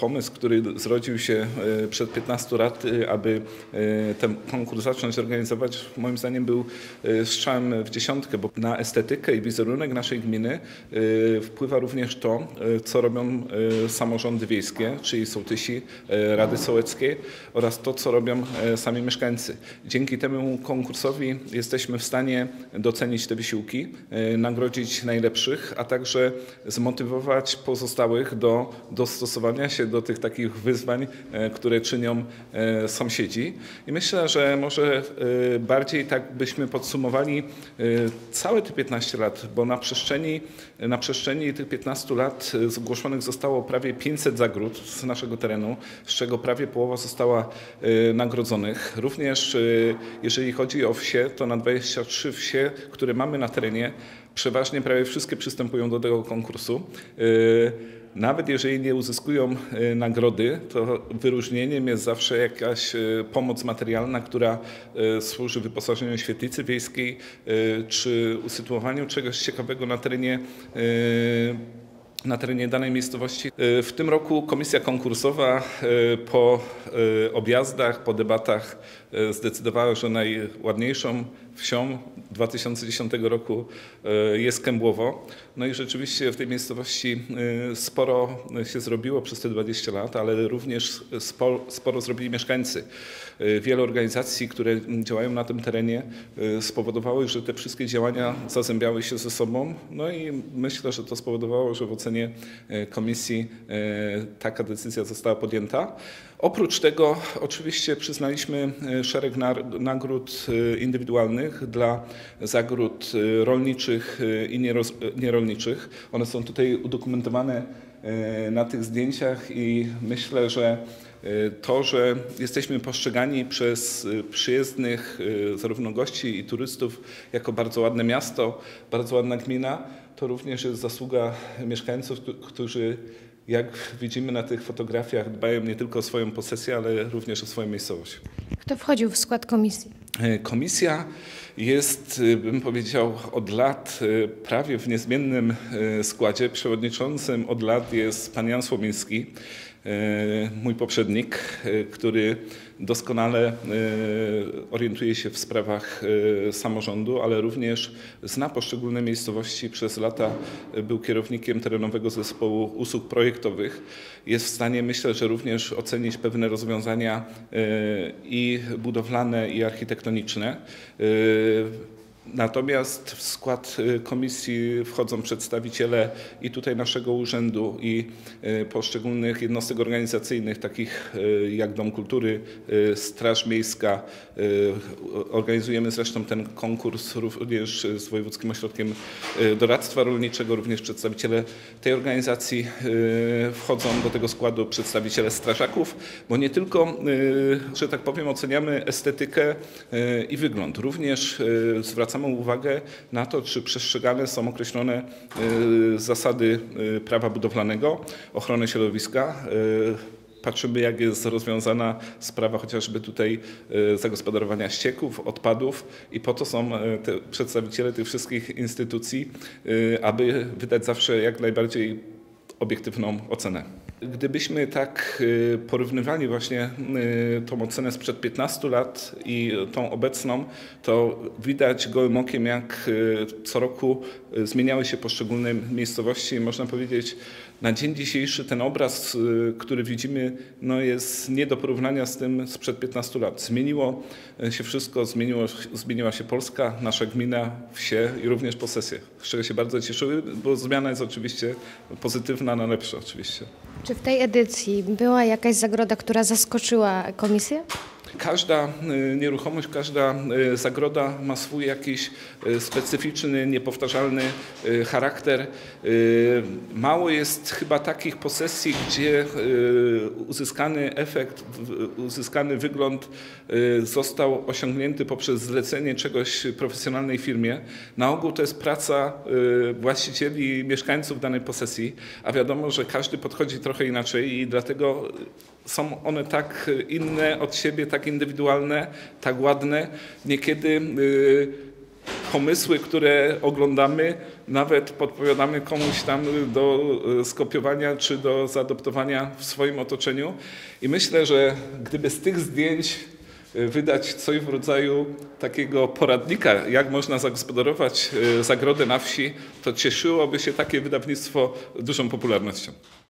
Pomysł, który zrodził się e, przed 15 lat, e, aby e, ten konkurs zacząć organizować, moim zdaniem był strzałem w dziesiątkę, bo na estetykę i wizerunek naszej gminy wpływa również to, co robią samorządy wiejskie, czyli sołtysi, rady sołeckie oraz to, co robią sami mieszkańcy. Dzięki temu konkursowi jesteśmy w stanie docenić te wysiłki, nagrodzić najlepszych, a także zmotywować pozostałych do dostosowania się do tych takich wyzwań, e, które czynią e, sąsiedzi. I myślę, że może e, bardziej tak byśmy podsumowali całe te 15 lat, bo na przestrzeni, na przestrzeni tych 15 lat zgłoszonych zostało prawie 500 zagród z naszego terenu, z czego prawie połowa została nagrodzonych. Również jeżeli chodzi o wsie, to na 23 wsie, które mamy na terenie, przeważnie prawie wszystkie przystępują do tego konkursu. Nawet jeżeli nie uzyskują e, nagrody, to wyróżnieniem jest zawsze jakaś e, pomoc materialna, która e, służy wyposażeniu świetlicy wiejskiej czy usytuowaniu czegoś ciekawego na terenie na terenie danej miejscowości. W tym roku komisja konkursowa po objazdach, po debatach zdecydowała, że najładniejszą wsią 2010 roku e, jest Kębłowo. No i rzeczywiście w tej miejscowości e, sporo się zrobiło przez te 20 lat, ale również sporo, zrobili mieszkańcy. E, wiele organizacji, które działają na tym terenie spowodowały, że te wszystkie działania zazębiały się ze sobą. No i myślę, że to spowodowało, że w ocenie komisji taka decyzja została podjęta. Oprócz tego oczywiście przyznaliśmy szereg nagród indywidualnych dla zagród y, rolniczych y, i nierolniczych. One są tutaj udokumentowane y, na tych zdjęciach i myślę, że to, że jesteśmy postrzegani przez przyjezdnych zarówno gości i turystów jako bardzo ładne miasto, bardzo ładna gmina, to również jest zasługa mieszkańców, którzy jak widzimy na tych fotografiach dbają nie tylko o swoją posesję, ale również o swoją miejscowość. Kto wchodził w skład komisji? Komisja jest, y, bym powiedział, od lat y, prawie w niezmiennym składzie. Przewodniczącym od lat jest pan Jan Słomiński, mój poprzednik, który doskonale orientuje się w sprawach samorządu, ale również zna poszczególne miejscowości. Przez lata był kierownikiem terenowego zespołu usług projektowych. Jest w stanie, myślę, że również ocenić pewne rozwiązania i budowlane, i architektoniczne. Natomiast w skład y, komisji wchodzą przedstawiciele i tutaj naszego urzędu i y, poszczególnych jednostek organizacyjnych, takich y, jak Dom Kultury, Straż Miejska. Organizujemy zresztą ten konkurs również z Wojewódzkim Ośrodkiem Doradztwa Rolniczego. Również przedstawiciele tej organizacji wchodzą do tego składu, przedstawiciele strażaków, bo nie tylko, że tak powiem, oceniamy estetykę i wygląd. Również zwracamy zwracamy uwagę na to, czy przestrzegane są określone y, zasady y, prawa budowlanego, ochrony środowiska. Y, patrzymy, jak jest rozwiązana sprawa chociażby tutaj zagospodarowania ścieków, odpadów i po to są te przedstawiciele tych wszystkich instytucji, aby wydać zawsze jak najbardziej obiektywną ocenę. Gdybyśmy tak y, porównywali właśnie y, tą ocenę sprzed 15 lat i tą obecną, to widać gołym okiem, jak y, co roku zmieniały się poszczególne miejscowości. Można powiedzieć, na dzień dzisiejszy ten obraz, który widzimy, no jest nie do porównania z tym sprzed 15 lat. Zmieniło się wszystko, zmieniło, zmieniła się Polska, nasza gmina, wsie i również posesje, z czego się bardzo cieszyły, bo zmiana jest oczywiście pozytywna na lepsze oczywiście. Czy w tej edycji była jakaś zagroda, która zaskoczyła komisję? Każda y, nieruchomość, każda y, zagroda ma swój jakiś y, specyficzny, niepowtarzalny charakter. Mało jest chyba takich posesji, gdzie uzyskany efekt, uzyskany wygląd został osiągnięty poprzez zlecenie czegoś profesjonalnej firmie. Na ogół to jest praca właścicieli mieszkańców danej posesji, a wiadomo, że każdy podchodzi trochę inaczej i dlatego są one tak inne od siebie, tak indywidualne, tak ładne. Niekiedy y, pomysły, które oglądamy, nawet podpowiadamy komuś tam do e, skopiowania czy do zaadoptowania w swoim otoczeniu. I myślę, że gdyby z tych zdjęć e, wydać coś w rodzaju takiego poradnika, jak można zagospodarować zagrodę na wsi, to cieszyłoby się takie wydawnictwo dużą popularnością.